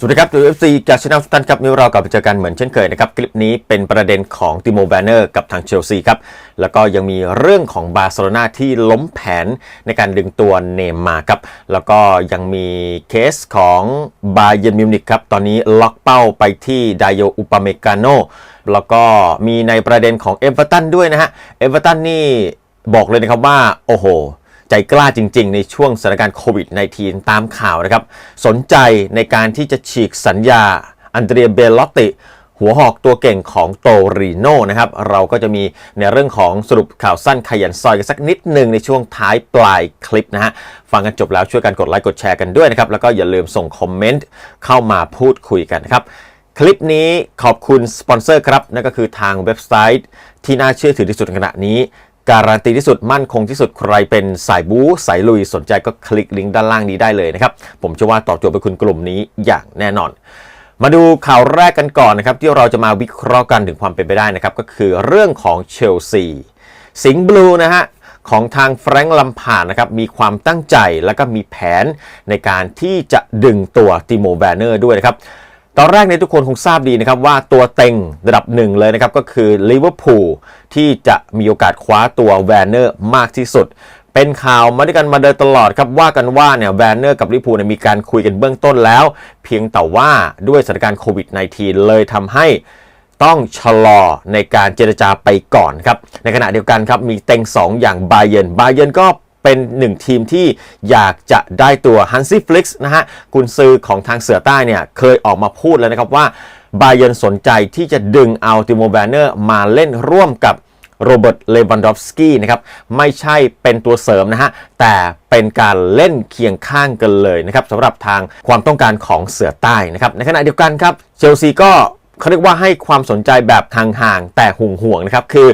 สวัสดีครับดู FC จากช anel สตันครับมิวเรากลับมาเจอกันเหมือนเช่นเคยนะครับ คลิปนี้เป็นประเด็นของติโมแบนเนอร์กับทางเชลซีครับ แล้วก็ยังมีเรื่องของบาร์เซโลนาที่ล้มแผนในการดึงตัวเนมมาครับ แล้วก็ยังมีเคสของบาเยนมิวนิกครับ ตอนนี้ล็อกเป้าไปที่ไดโยอุปเมกาโนแล้วก็มีในประเด็นของเอเวอร์ตันด้วยนะฮะเอเวอร์ตันนี่บอกเลยนะครับว่าโอ้โห ใจกล้าจริง ๆ ในช่วงสถานการณ์โควิด -19 ตามข่าวนะครับ สนใจในการที่จะฉีกสัญญา อันเดรียเบลลอตติ หัวหอกตัวเก่งของโตริโนนะครับ เราก็จะมีในเรื่องของสรุปข่าวสั้นขยันซอยกันสักนิดหนึ่งในช่วงท้ายปลายคลิปนะฮะ ฟังกันจบแล้วช่วยกันกดไลค์กดแชร์กันด้วยนะครับ แล้วก็อย่าลืมส่งคอมเมนต์เข้ามาพูดคุยกันนะครับคลิปนี้ขอบคุณสปอนเซอร์ครับ นั่นก็คือทางเว็บไซต์ที่น่าเชื่อถือที่สุดในขณะนี้ การันตีที่สุดมั่นคงที่สุดใครเป็นสายบู๊สายลุยสนใจก็คลิกลิงก์ด้านล่างนี้ได้เลยนะครับ ผมเชื่อว่าตอบโจทย์ไปคุณกลุ่มนี้อย่างแน่นอน มาดูข่าวแรกกันก่อนนะครับ ที่เราจะมาวิเคราะห์กันถึงความเป็นไปได้นะครับ ก็คือเรื่องของเชลซีสิงห์บลูนะฮะของทางแฟรงค์ลัมพาร์ดนะครับมีความตั้งใจแล้วก็มีแผนในการที่จะดึงตัวติโมแบนเนอร์ด้วยนะครับ ตอนแรกเนี่ยทุกคนคงทราบดีนะครับว่าตัวเต็งระดับหนึ่งเลยนะครับ ก็คือลิเวอร์พูลที่จะมีโอกาสคว้าตัวแวนเนอร์มากที่สุด เป็นข่าวมาด้วยกันมาโดยตลอดครับ ว่ากันว่าเนี่ยแวนเนอร์กับลิเวอร์พูลเนี่ยมีการคุยกันเบื้องต้นแล้ว เพียงแต่ว่าด้วยสถานการณ์โควิด -19 เลยทำให้ต้องชะลอในการเจรจาไปก่อนครับ ในขณะเดียวกันครับมีเต็ง 2 อย่างบาเยนบาเยนก็ เป็นหนึ่งทีมที่อยากจะได้ตัวฮันซี่ฟลิกซ์นะฮะกุนซือของทางเสือใต้เนี่ยเคยออกมาพูดแล้วนะครับว่าบาเยนสนใจที่จะดึงเอาติโมแบนเนอร์มาเล่นร่วมกับโรเบิร์ต เลวันดอฟสกี้นะครับไม่ใช่เป็นตัวเสริมนะฮะ แต่เป็นการเล่นเคียงข้างกันเลยนะครับสำหรับทางความต้องการของเสือใต้นะครับ ในขณะเดียวกันครับ เชลซีก็ เขาเรียกว่าให้ความสนใจแบบห่างๆแต่ห่วงๆนะครับ คือ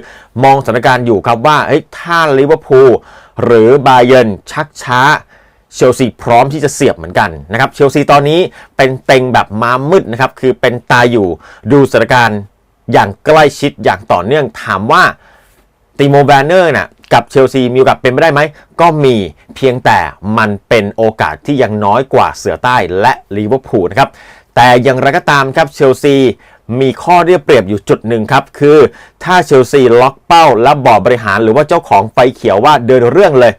มองสถานการณ์อยู่ครับว่าเฮ้ยถ้าลิเวอร์พูลหรือบาเยร์นชักช้าเชลซีพร้อมที่จะเสียบเหมือนกันนะครับเชลซีตอนนี้เป็นเต็งแบบม้ามืดนะครับ คือเป็นตาอยู่ดูสถานการณ์อย่างใกล้ชิดอย่างต่อเนื่องถามว่าติโมแบนเนอร์น่ะกับเชลซีมีโอกาสเป็นไปได้ไหม ก็มีเพียงแต่มันเป็นโอกาสที่ยังน้อยกว่าเสือใต้และลิเวอร์พูลนะครับ แต่อย่างไรก็ตามครับเชลซี มีข้อเรียบเปรียบอยู่จุดหนึ่งครับ คือถ้าเชลซีล็อกเป้าและบอร์ดบริหารหรือว่าเจ้าของไฟเขียวว่าเดินเรื่องเลย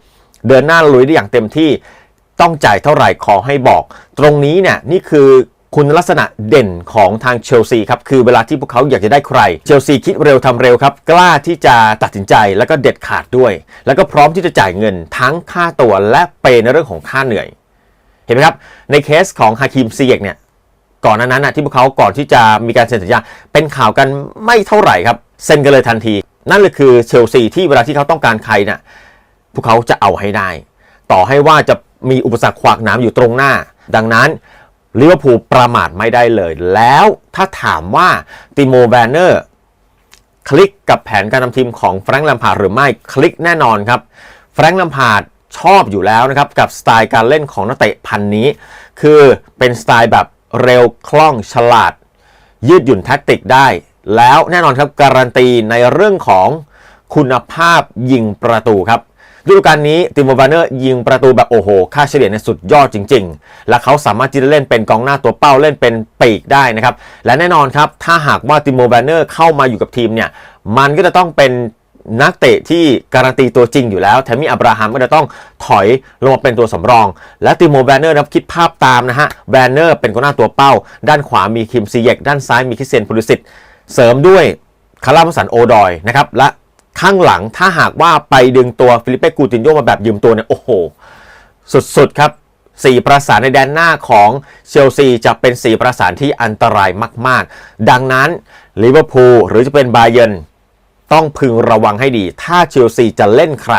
เดินหน้าลุยได้อย่างเต็มที่ต้องจ่ายเท่าไหร่ขอให้บอก ตรงนี้เนี่ยนี่คือคุณลักษณะเด่นของทางเชลซีครับ คือเวลาที่พวกเขาอยากจะได้ใคร เชลซีคิดเร็วทำเร็วครับ กล้าที่จะตัดสินใจแล้วก็เด็ดขาดด้วย แล้วก็พร้อมที่จะจ่ายเงินทั้งค่าตัวและเปในเรื่องของค่าเหนื่อย เห็นไหมครับ ในเคสของฮาคิมซีเอกเนี่ย ก่อนนั้นนะที่พวกเขาก่อนที่จะมีการเซ็นสัญญาเป็นข่าวกันไม่เท่าไหร่ครับเซ็นกันเลยทันที นั่นเลยคือเชลซีที่เวลาที่เขาต้องการใครนี่ยพวกเขาจะเอาให้ได้ ต่อให้ว่าจะมีอุปสรรคขวากหน้ำอยู่ตรงหน้า ดังนั้นลิเวอร์พูลประมาทไม่ได้เลย แล้วถ้าถามว่าติโมแบนเนอร์คลิกกับแผนการนำทีมของแฟรงค์แลมพาร์ดหรือไม่คลิกแน่นอนครับแฟรงค์แลมพาร์ดชอบอยู่แล้วนะครับ กับสไตล์การเล่นของนักเตะพันนี้ คือเป็นสไตล์แบบ เร็วคล่องฉลาด ยืดหยุ่นแท็กติกได้ แล้วแน่นอนครับการันตีในเรื่องของคุณภาพยิงประตูครับฤดูกาลนี้ติโมบานเนอร์ยิงประตูแบบโอ้โห ค่าเฉลี่ยในสุดยอดจริง ๆ และเขาสามารถที่จะเล่นเป็นกองหน้าตัวเป้าเล่นเป็นปีกได้นะครับ และแน่นอนครับ ถ้าหากว่าติโมบานเนอร์เข้ามาอยู่กับทีมเนี่ย มันก็จะต้องเป็น นักเตะที่การันตีตัวจริงอยู่แล้วแถมมีอับราฮัมก็จะต้องถอยลงมาเป็นตัวสำรอง และติโมแบนเนอร์นะครับคิดภาพตามนะฮะแบนเนอร์เป็นกองหน้าตัวเป้า ด้านขวามีคิมซีเยกด้านซ้ายมีคิเซนพูลิสิตเสริมด้วยคารามัสันโอดอยนะครับและข้างหลังถ้าหากว่าไปดึงตัวฟิลิปเป้กูตินโยมาแบบยืมตัวเนี่ยโอ้โห สุดๆครับสี่ประสานในแดนหน้าของเชลซีจะเป็นสี่ประสานที่อันตรายมาก ๆ ดังนั้นลิเวอร์พูลหรือจะเป็นบาเยร์น ต้องพึงระวังให้ดี ถ้าเชลซีจะเล่นใคร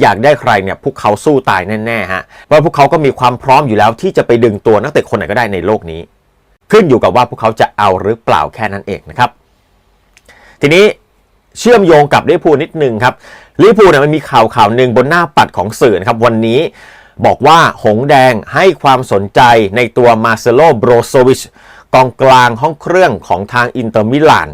อยากได้ใครเนี่ยพวกเขาสู้ตายแน่ๆฮะเพราะพวกเขาก็มีความพร้อมอยู่แล้วที่จะไปดึงตัวนักเตะคนไหนก็ได้ในโลกนี้ ขึ้นอยู่กับว่าพวกเขาจะเอาหรือเปล่าแค่นั้นเองนะครับ ทีนี้เชื่อมโยงกับลิพูนิดนึงครับลิพูเนี่ยมันมีข่าวข่าวหนึ่งบนหน้าปัดของสื่อนะครับวันนี้บอกว่าหงแดงให้ความสนใจในตัวมาเซโลโบรโซวิชกองกลางห้องเครื่องของทางอินเตอร์มิลาน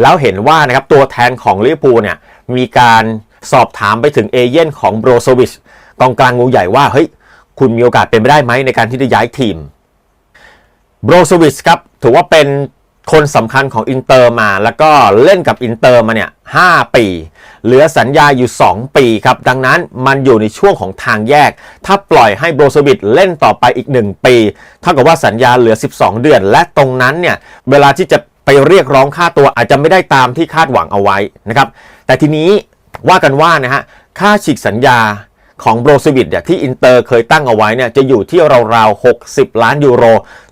แล้วเห็นว่านะครับตัวแทนของลิเวอร์พูลเนี่ยมีการสอบถามไปถึงเอเย่นของโบรโซวิชกองกลางงูใหญ่ว่าเฮ้ยคุณมีโอกาสเป็นไปได้ไหมในการที่จะย้ายทีมโบรโซวิชครับถือว่าเป็นคนสำคัญของอินเตอร์มา แล้วก็เล่นกับอินเตอร์มาเนี่ย5ปี เหลือสัญญาอยู่ 2 ปีครับ ดังนั้นมันอยู่ในช่วงของทางแยก ถ้าปล่อยให้โบรโซวิชเล่นต่อไปอีก 1 ปี เท่ากับว่าสัญญาเหลือ 12 เดือน และตรงนั้นเนี่ย เวลาที่จะ ไปเรียกร้องค่าตัวอาจจะไม่ได้ตามที่คาดหวังเอาไว้นะครับ แต่ทีนี้ว่ากันว่านะฮะค่าฉีกสัญญาของโบรสวิตเนี่ยที่อินเตอร์เคยตั้งเอาไว้เนี่ยจะอยู่ที่ราวๆ 60 ล้านยูโร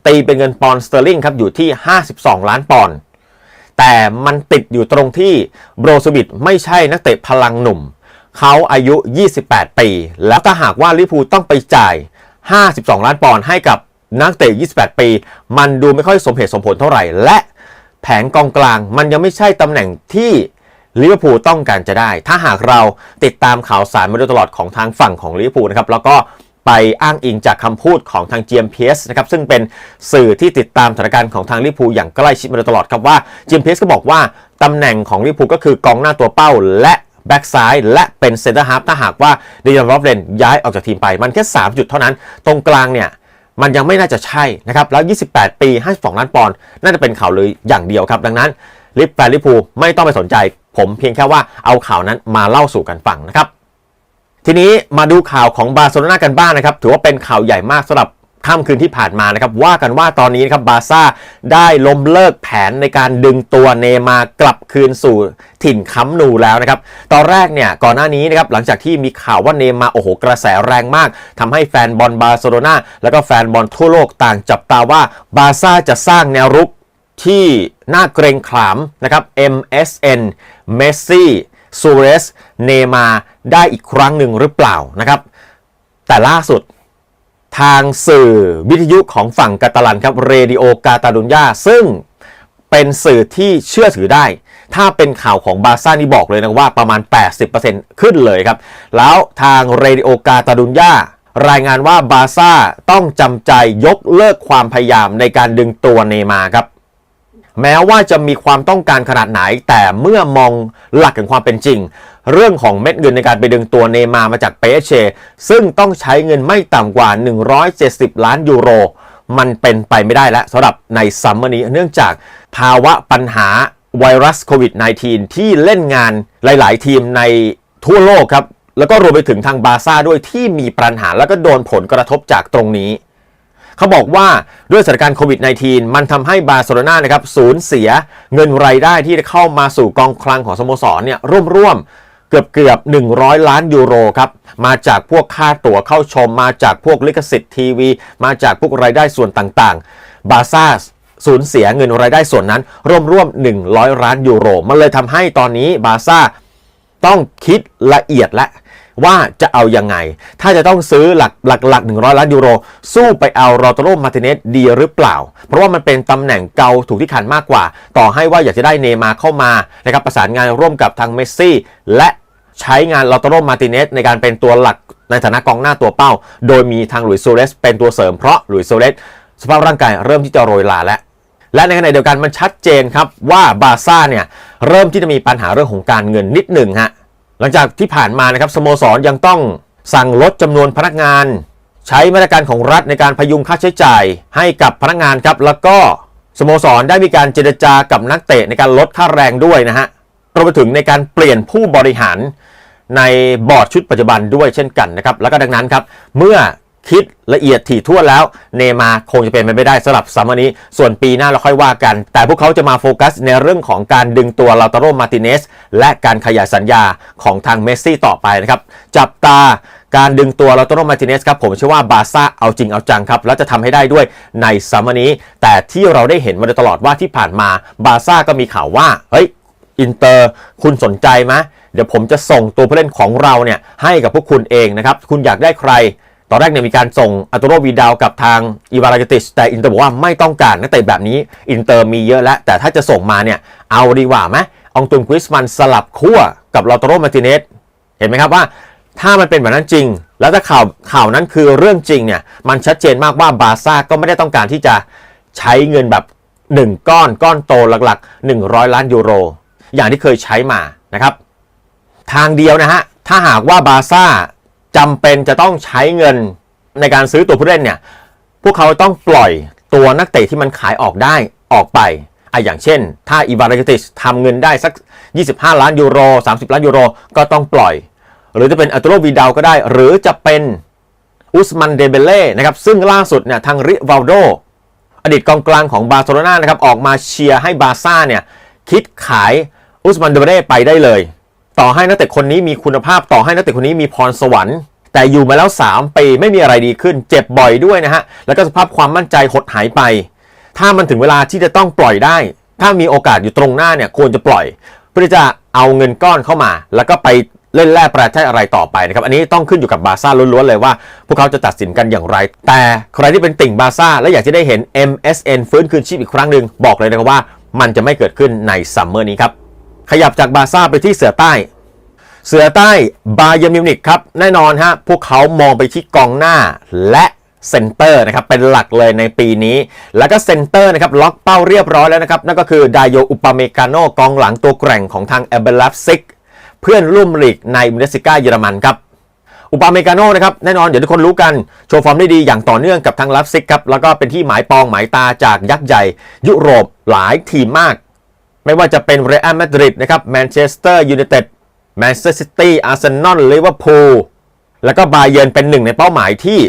ตีเป็นเงินปอนด์สเตอร์ลิงครับอยู่ที่ 52 ล้านปอนด์แต่มันติดอยู่ตรงที่โบรสวิตไม่ใช่นักเตะพลังหนุ่ม เขาอายุ 28 ปี แล้วถ้าหากว่าลิพูต้องไปจ่าย 52 ล้านปอนด์ให้กับนักเตะ 28 ปี มันดูไม่ค่อยสมเหตุสมผลเท่าไหร่และ แผงกองกลาง มันยังไม่ใช่ตำแหน่งที่ลิเวอร์พูลต้องการจะได้ ถ้าหากเราติดตามข่าวสารมาโดยตลอดของทางฝั่งของลิเวอร์พูลนะครับแล้วก็ไปอ้างอิงจากคำพูดของทาง GMPS นะครับซึ่งเป็นสื่อที่ติดตามสถานการณ์ของทางลิเวอร์พูลอย่างใกล้ชิดมาโดยตลอดครับว่า GMPS ก็บอกว่าตำแหน่งของลิเวอร์พูลก็คือกองหน้าตัวเป้าและแบ็กซ้ายและเป็นเซนเตอร์ฮาร์ฟถ้าหากว่าเดยอนรอฟเลนย้ายออกจากทีมไป มันแค่ 3 จุดเท่านั้น ตรงกลางเนี่ย มันยังไม่น่าจะใช่นะครับ แล้ว 28 ปี 52 ล้านปอนด์น่าจะเป็นข่าวเลยอย่างเดียวครับ ดังนั้นลิฟแฟนลิพูไม่ต้องไปสนใจ ผมเพียงแค่ว่าเอาข่าวนั้นมาเล่าสู่กันฟังนะครับ ทีนี้มาดูข่าวของบาร์เซโลนากันบ้างนะครับ ถือว่าเป็นข่าวใหญ่มากสำหรับ ค่ำคืนที่ผ่านมานะครับว่ากันว่าตอนนี้นะครับบาร์ซ่าได้ล้มเลิกแผนในการดึงตัวเนมากลับคืนสู่ถิ่นค้ำนูแล้วนะครับตอนแรกเนี่ยก่อนหน้านี้นะครับหลังจากที่มีข่าวว่าเนมาโอ้โหกระแสแรงมากทำให้แฟนบอลบาร์เซโลนาแล้วก็แฟนบอลทั่วโลกต่างจับตาว่าบาร์ซ่าจะสร้างแนวรุกที่น่าเกรงขามนะครับ MSN เมสซี่ซูเรสเนมาได้อีกครั้งหนึ่งหรือเปล่านะครับแต่ล่าสุด ทางสื่อวิทยุของฝั่งกาตาลันครับเรดิโอกาตาลุนยาซึ่งเป็นสื่อที่เชื่อถือได้ ถ้าเป็นข่าวของบาซ่านี่บอกเลยนะว่าประมาณ 80%ขึ้นเลยครับ แล้วทางเรดิโอกาตาดุนยารายงานว่าบาซ่าต้องจำใจยกเลิกความพยายามในการดึงตัวเนมาครับ แม้ว่าจะมีความต้องการขนาดไหน แต่เมื่อมองหลักของความเป็นจริง เรื่องของเม็ดเงินในการไปดึงตัวเนมามาจากเปเช ซึ่งต้องใช้เงินไม่ต่ำกว่า 170 ล้านยูโร มันเป็นไปไม่ได้แล้วสำหรับในซัมเมอร์นี้เนื่องจากภาวะปัญหาไวรัสโควิด -19 ที่เล่นงานหลาย ๆ ทีมในทั่วโลกครับ แล้วก็รวมไปถึงทางบาซ่าด้วยที่มีปัญหาแล้วก็โดนผลกระทบจากตรงนี้ เขาบอกว่าด้วยสถานการณ์โควิด -19 มันทำให้บาร์เซโลนานะครับสูญเสียเงินรายได้ที่เข้ามาสู่กองคลังของสโมสรเนี่ยร่วมๆเกือบเกือบ 100 ล้านยูโรครับมาจากพวกค่าตั๋วเข้าชม มาจากพวกลิขสิทธิ์ทีวี มาจากพวกรายได้ส่วนต่างๆ บาร์ซ่าสูญเสียเงินรายได้ส่วนนั้นร่วมๆ100 ล้านยูโร มันเลยทำให้ตอนนี้บาร์ซ่าต้องคิดละเอียดและ ว่าจะเอายังไง ถ้าจะต้องซื้อหลักหลักหลัก100ล้านยูโร สู้ไปเอารอตโรมาติเนสดีหรือเปล่า เพราะว่ามันเป็นตำแหน่งเกาถูกที่คันมากกว่า ต่อให้ว่าอยากจะได้เนยมาเข้ามานะครับประสานงานร่วมกับทางเมสซี่และใช้งานลอตโรมาติเนสในการเป็นตัวหลักในฐานะกองหน้าตัวเป้า โดยมีทางหลุยส์โซเลสเป็นตัวเสริมเพราะหลุยส์โซเลสสภาพร่างกายเริ่มที่จะโรยลาแล้วและในขณะเดียวกันมันชัดเจนครับว่าบาร์ซ่าเนี่ยเริ่มที่จะมีปัญหาเรื่องของการเงินนิดหนึ่งฮะ หลังจากที่ผ่านมานะครับสโมสรยังต้องสั่งลดจำนวนพนักงาน ใช้มาตรการของรัฐในการพยุงค่าใช้จ่ายให้กับพนักงานครับ แล้วก็สโมสรได้มีการเจรจากับนักเตะในการลดค่าแรงด้วยนะฮะรวมไปถึงในการเปลี่ยนผู้บริหารในบอร์ดชุดปัจจุบันด้วยเช่นกันนะครับ แล้วก็ดังนั้นครับ เมื่อ คิดละเอียดถี่ถ้วนแล้วเนมาคงจะเป็นไปไม่ได้สำหรับซัมเมอร์นี้ ส่วนปีหน้าเราค่อยว่ากัน แต่พวกเขาจะมาโฟกัสในเรื่องของการดึงตัวลาตาโรมาติเนสและการขยายสัญญาของทางเมสซี่ต่อไปนะครับ จับตาการดึงตัวลาตาโรมาติเนสครับผมเชื่อว่าบาร์ซ่าเอาจริงเอาจังครับ แล้วจะทำให้ได้ด้วยในซัมเมอร์นี้ แต่ที่เราได้เห็นมาโดยตลอดว่าที่ผ่านมาบาร์ซ่าก็มีข่าวว่าเฮ้ยอินเตอร์คุณสนใจไหมเดี๋ยวผมจะส่งตัวผู้เล่นของเราเนี่ยให้กับพวกคุณเองนะครับคุณอยากได้ใคร ตอนแรกเนี่ยมีการส่งอัตโรวีดาวกับทางอีวารากติชแต่อินเตอร์บอกว่าไม่ต้องการนักเตะแบบนี้อินเตอร์มีเยอะแล้ว แต่ถ้าจะส่งมาเนี่ยเอาดีกว่าไหมองตุนกริสมันสลับขั้วกับลอตโรมาติเนสเห็นไหมครับว่าถ้ามันเป็นแบบนั้นจริง แล้วถ้าข่าวข่าวนั้นคือเรื่องจริงเนี่ยมันชัดเจนมากว่าบาซ่าก็ไม่ได้ต้องการที่จะใช้เงินแบบ 1 ก้อนก้อนโตหลักๆ 100 ล้านยูโร อย่างที่เคยใช้มานะครับ ทางเดียวนะฮะถ้าหากว่าบาซ่า จำเป็นจะต้องใช้เงินในการซื้อตัวผู้เล่นเนี่ย พวกเขาต้องปล่อยตัวนักเตะที่มันขายออกได้ออกไปอะอย่างเช่น ถ้าอีวาน a กติชทำเงินได้สัก 25 ล้านยูโร 30 ล้านยูโร ก็ต้องปล่อย หรือจะเป็นอัตโรวีดาวก็ได้ หรือจะเป็นอุสมันเดเบเล่นะครับ ซึ่งล่าสุดเนี่ยทางริวัลโด อดีตกองกลางของบาร์เซโลนานะครับ ออกมาเชียร์ให้บาร์ซ่าเนี่ย คิดขายอุสมันเดเบเล่ไปได้เลย ต่อให้นักเตะคนนี้มีคุณภาพต่อให้นักเตะคนนี้มีพรสวรรค์ แต่อยู่มาแล้ว 3 ปีไม่มีอะไรดีขึ้น เจ็บบ่อยด้วยนะฮะ แล้วก็สภาพความมั่นใจหดหายไป ถ้ามันถึงเวลาที่จะต้องปล่อยได้ ถ้ามีโอกาสอยู่ตรงหน้าเนี่ยควรจะปล่อย เพื่อจะเอาเงินก้อนเข้ามา แล้วก็ไปเล่นแร่ประเทศอะไรต่อไปนะครับ อันนี้ต้องขึ้นอยู่กับบาร์ซ่าล้วนๆเลยว่า พวกเขาจะตัดสินกันอย่างไร แต่ใครที่เป็นติ่งบาร์ซ่าและอยากจะได้เห็น MSN ฟื้นคืนชีพอีกครั้งหนึ่งบอกเลยนะครับว่า มันจะไม่เกิดขึ้นในซัมเมอร์นี้ครับ ขยับจากบาร์ซ่าไปที่เสือใต้ เสือใต้บาเยร์มิวนิกครับ แน่นอนฮะ พวกเขามองไปที่กองหน้าและเซนเตอร์นะครับ เป็นหลักเลยในปีนี้ แล้วก็เซนเตอร์นะครับ ล็อกเป้าเรียบร้อยแล้วนะครับ นั่นก็คือดายโยอุปาเมกาโนกองหลังตัวแกร่งของทางเอเบลัฟซิกเพื่อนร่วมลีกในบุนเดสซิก้าเยอรมันครับอุปาเมกาโนนะครับแน่นอนเดี๋ยวทุกคนรู้กัน โชว์ฟอร์มได้ดีอย่างต่อเนื่องกับทางลัฟซิกครับ แล้วก็เป็นที่หมายปองหมายตาจากยักษ์ใหญ่ ยุโรปหลายทีมมาก ไม่ว่าจะเป็นเรอัลมาดริดนะครับแมนเชสเตอร์ยูไนเต็ดแมนเชสเตอร์ซิตี้อาร์เซนอลลิเวอร์พูลแล้วก็บาเยิร์นเป็นหนึ่งในเป้าหมายที่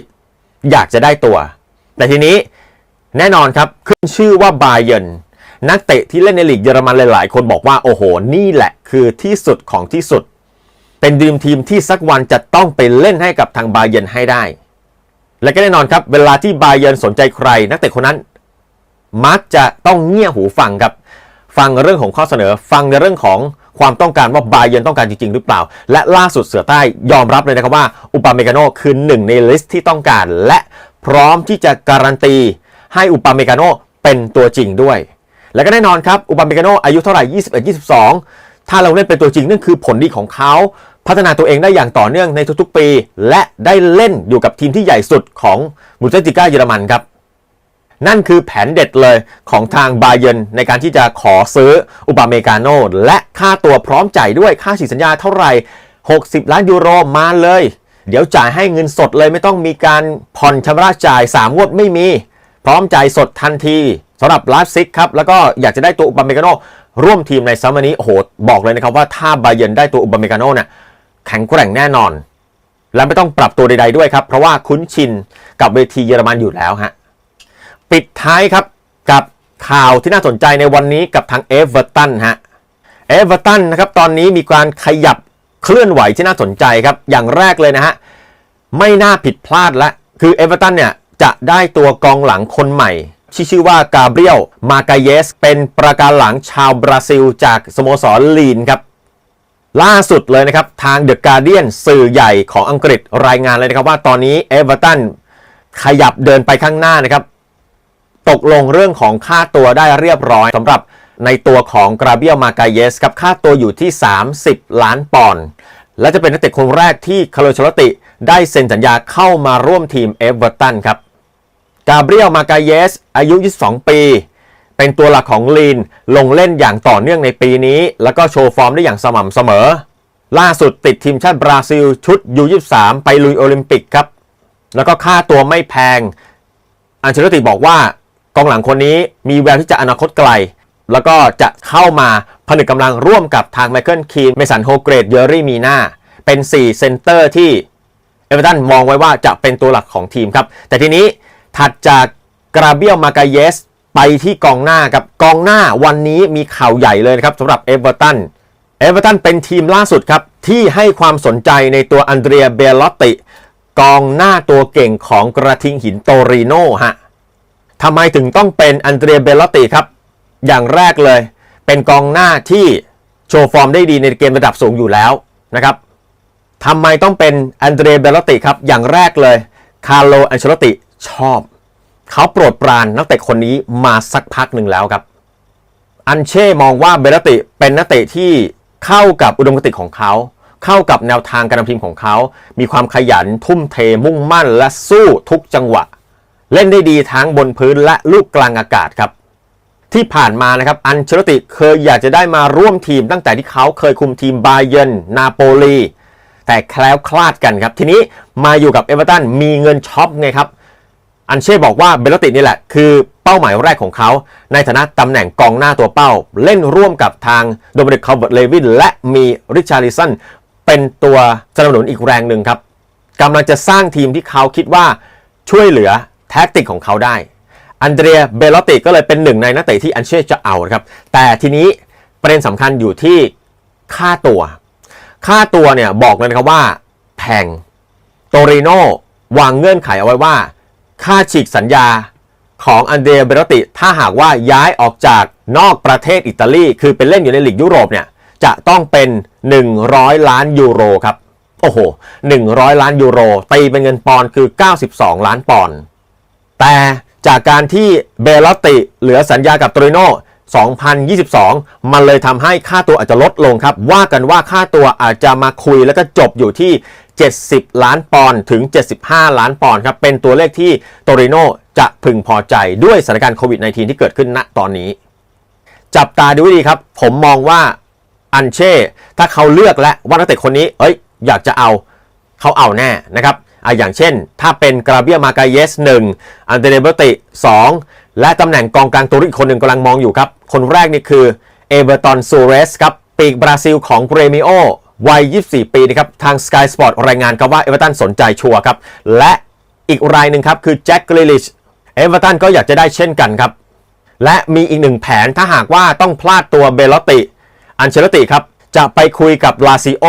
อยากจะได้ตัว แต่ทีนี้แน่นอนครับ ขึ้นชื่อว่าบาเยิร์นนักเตะที่เล่นในลีกเยอรมันหลาย ๆ คนบอกว่า โอ้โห นี่แหละคือที่สุดของที่สุด เป็นดีมทีมที่สักวันจะต้องไปเล่นให้กับทางบาเยิร์นให้ได้ และก็แน่นอนครับ เวลาที่บาเยิร์นสนใจใคร นักเตะคนนั้น มักจะต้องเงี่ยหูฟังครับ ฟังเรื่องของข้อเสนอ ฟังในเรื่องของความต้องการว่าบาเยนต้องการจริง ๆ หรือเปล่า และล่าสุดเสือใต้ยอมรับเลยนะครับว่าอุปาเมกาโนคือหนึ่งในลิสต์ที่ต้องการ และพร้อมที่จะการันตี ให้อุปาเมกาโนเป็นตัวจริงด้วย และก็แน่นอนครับอุปาเมกาโนอายุเท่าไหร่ 21 22 ถ้าเราเล่นเป็นตัวจริงนั่นคือผลดีของเขาพัฒนาตัวเองได้อย่างต่อเนื่องในทุกๆปี และได้เล่นอยู่กับทีมที่ใหญ่สุดของบุนเดสลิก้าเยอรมันครับ นั่นคือแผนเด็ดเลยของทางบาเยนในการที่จะขอซื้ออุปาเมกาโนและค่าตัวพร้อมจ่ายด้วยค่าฉีดสัญญาเท่าไหร่ 60 ล้านยูโรมาเลย เดี๋ยวจ่ายให้เงินสดเลยไม่ต้องมีการผ่อนชำระจ่าย 3 งวดไม่มี พร้อมจ่ายสดทันทีสำหรับลาฟซิกครับ แล้วก็อยากจะได้ตัวอุปาเมกาโนร่วมทีมในซัมเมอร์นี้โอ้โหบอกเลยนะครับว่าถ้าบาเยนได้ตัวอุปาเมกาโนเนี่ยแข็งแกร่งแน่นอน และไม่ต้องปรับตัวใดๆด้วยครับเพราะว่าคุ้นชินกับเวทีเยอรมันอยู่แล้วฮะ ปิดท้ายครับกับข่าวที่น่าสนใจในวันนี้กับทางเอเวอร์ตันฮะเอเวอร์ตันนะครับตอนนี้มีการขยับเคลื่อนไหวที่น่าสนใจครับ อย่างแรกเลยนะฮะ ไม่น่าผิดพลาดละคือเอเวอร์ตันเนี่ย จะได้ตัวกองหลังคนใหม่ที่ชื่อว่ากาเบรียล มาการเยส เป็นประการหลังชาวบราซิล จากสโมสรลีนครับ ล่าสุดเลยนะครับ ทางเดอะการเดียนสื่อใหญ่ของอังกฤษรายงานเลยนะครับว่าตอนนี้เอเวอร์ตันขยับเดินไปข้างหน้านะครับ ตกลงเรื่องของค่าตัวได้เรียบร้อยสำหรับในตัวของกราเบียลมาการเยสครับค่าตัวอยู่ที่ 30 ล้านปอนด์และจะเป็นนักเตะคนแรกที่คาร์โลชลติ ได้เซ็นสัญญาเข้ามาร่วมทีมเอเวอร์ตันครับกาเบรียลมาการเยสอายุ 22 ปี เป็นตัวหลักของลีนลงเล่นอย่างต่อเนื่องในปีนี้ แล้วก็โชว์ฟอร์มได้อย่างสม่ำเสมอ ล่าสุดติดทีมชาติบราซิลชุด U23 ไปลุยโอลิมปิกครับ แล้วก็ค่าตัวไม่แพง อันเชลติบอกว่า กองหลังคนนี้มีแววที่จะอนาคตไกล แล้วก็จะเข้ามาผนึกกำลังร่วมกับทางไมเคิลคีนเมสันโฮเกรดเยอรี่มีนาเป็น 4 เซนเตอร์ที่เอเวอร์ตันมองไว้ว่าจะเป็นตัวหลักของทีมครับ แต่ทีนี้ถัดจากกราเบียลมากาเยสไปที่กองหน้าครับกองหน้าวันนี้มีข่าวใหญ่เลยครับสำหรับเอเวอร์ตันเอเวอร์ตันเป็นทีมล่าสุดครับ ที่ให้ความสนใจในตัวอันเดรียเบลลอตติกองหน้าตัวเก่งของกระทิงหินโตริโนฮะ ทำไมถึงต้องเป็นอันเดรียเบลลติครับ อย่างแรกเลย เป็นกองหน้าที่โชว์ฟอร์มได้ดีในเกมระดับสูงอยู่แล้วนะครับทำไมต้องเป็นอันเดรียเบลลติครับ อย่างแรกเลยคาร์โลอันเชลติชอบ เขาโปรดปรานนักเตะคนนี้มาสักพักหนึ่งแล้วครับ อันเช่มองว่าเบลลอตติเป็นนักเตะที่เข้ากับอุดมคติของเขาเข้ากับแนวทางการนำทีมของเขา มีความขยันทุ่มเทมุ่งมั่นและสู้ทุกจังหวะ เล่นได้ดีทั้งบนพื้นและลูกกลางอากาศครับ ที่ผ่านมานะครับอันเชลติเคยอยากจะได้มาร่วมทีมตั้งแต่ที่เขาเคยคุมทีมบาเยนนาโปลีแต่แคล้วคลาดกันครับ ทีนี้มาอยู่กับเอเวอร์ตันมีเงินช็อปไงครับ อันเช่บอกว่าเบลตินี่แหละ คือเป้าหมายแรกของเขา ในฐานะตำแหน่งกองหน้าตัวเป้า เล่นร่วมกับทางโดมินิกคาร์เบิร์ตเลวินและมีริชาริสันเป็นตัวสนับสนุนอีกแรงหนึ่งครับกำลังจะสร้างทีมที่เขาคิดว่าช่วยเหลือ แท็กติกของเขาได้ อันเดรียเบลติก็เลยเป็นหนึ่งในนักเตะที่อันเช่จะเอาครับ แต่ทีนี้ประเด็นสำคัญอยู่ที่ค่าตัว ค่าตัวเนี่ยบอกเลยนะครับว่าแพงโตริโนวางเงื่อนไขเอาไว้ว่า ค่าฉีกสัญญาของอันเดรียเบรติ ถ้าหากว่าย้ายออกจากนอกประเทศอิตาลี คือเป็นเล่นอยู่ในลีกยุโรปเนี่ยจะต้องเป็น 100 ล้านยูโรครับ โอ้โห 100 ล้านยูโร ตีเป็นเงินปอนด์คือ 92 ล้านปอนด์ แต่จากการที่เบลลติเหลือสัญญากับโตริโน2022 มันเลยทำให้ค่าตัวอาจจะลดลงครับ ว่ากันว่าค่าตัวอาจจะมาคุยแล้วก็จบอยู่ที่ 70 ล้านปอนด์ถึง 75 ล้านปอนด์ครับ เป็นตัวเลขที่โตริโนจะพึงพอใจด้วยสถานการณ์โควิด -19 ที่เกิดขึ้นณตอนนี้ จับตาดูดีครับ ผมมองว่าอันเช่ ถ้าเขาเลือกและว่านักเตะคนนี้ เอ้ย อยากจะเอาเขาเอาแน่นะครับ อะอย่างเช่น ถ้าเป็นกราเบียมากาเยสหนึ่งอันเดเนเบติสองและตำแหน่งกองกลางตัวรุกคนหนึ่งกำลังมองอยู่ครับ คนแรกนี่คือเอเบอร์ตอนซูเรสครับปีกบราซิลของเกรมิโอวัย 24 ปีนะครับ ทาง Sky Sport รายงานครับว่าเอเวอร์ตันสนใจชัวร์ครับ และอีกรายหนึ่งครับ คือแจ็คกริลิชเอเวอร์ตันก็อยากจะได้เช่นกันครับ และมีอีกหนึ่งแผนถ้าหากว่าต้องพลาดตัวเบลลติ อันเชลติครับ จะไปคุยกับลาซิโอ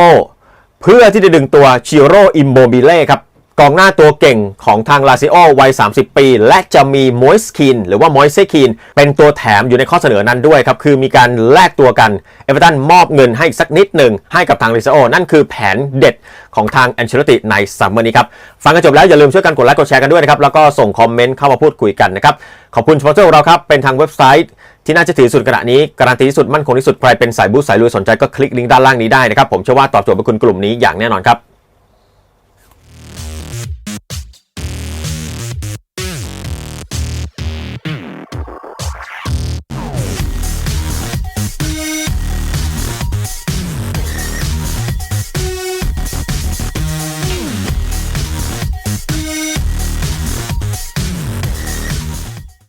เพื่อที่จะดึงตัวชิโร่อิมโบบิเล่ครับ กองหน้าตัวเก่งของทางลาซิโอวัย 30 ปี และจะมีมอยส์คินหรือว่ามอยเซคินเป็นตัวแถมอยู่ในข้อเสนอนั้นด้วยครับ คือมีการแลกตัวกัน เอเวอร์ตันมอบเงินให้สักนิดหนึ่งให้กับทางลาซิโอนั่นคือแผนเด็ดของทางแอนเชลติในซัมเมอร์นี้ครับ ฟังกันจบแล้ว อย่าลืมช่วยกันกดไลค์กดแชร์กันด้วยนะครับ แล้วก็ส่งคอมเมนต์เข้ามาพูดคุยกันนะครับ ขอบคุณสปอนเซอร์ของเราครับเป็นทางเว็บไซต์ที่น่าจะถือสุดขณะนี้ การันตีที่สุดมั่นคงที่สุดใครเป็นสายบู๊สายลุยสนใจก็คลิกลิงก์ด้านล่างนี้ได้นะครับผมเชื่อว่าตอบโจทย์เป็นคุณกลุ่มนี้อย่างแน่นอนครับ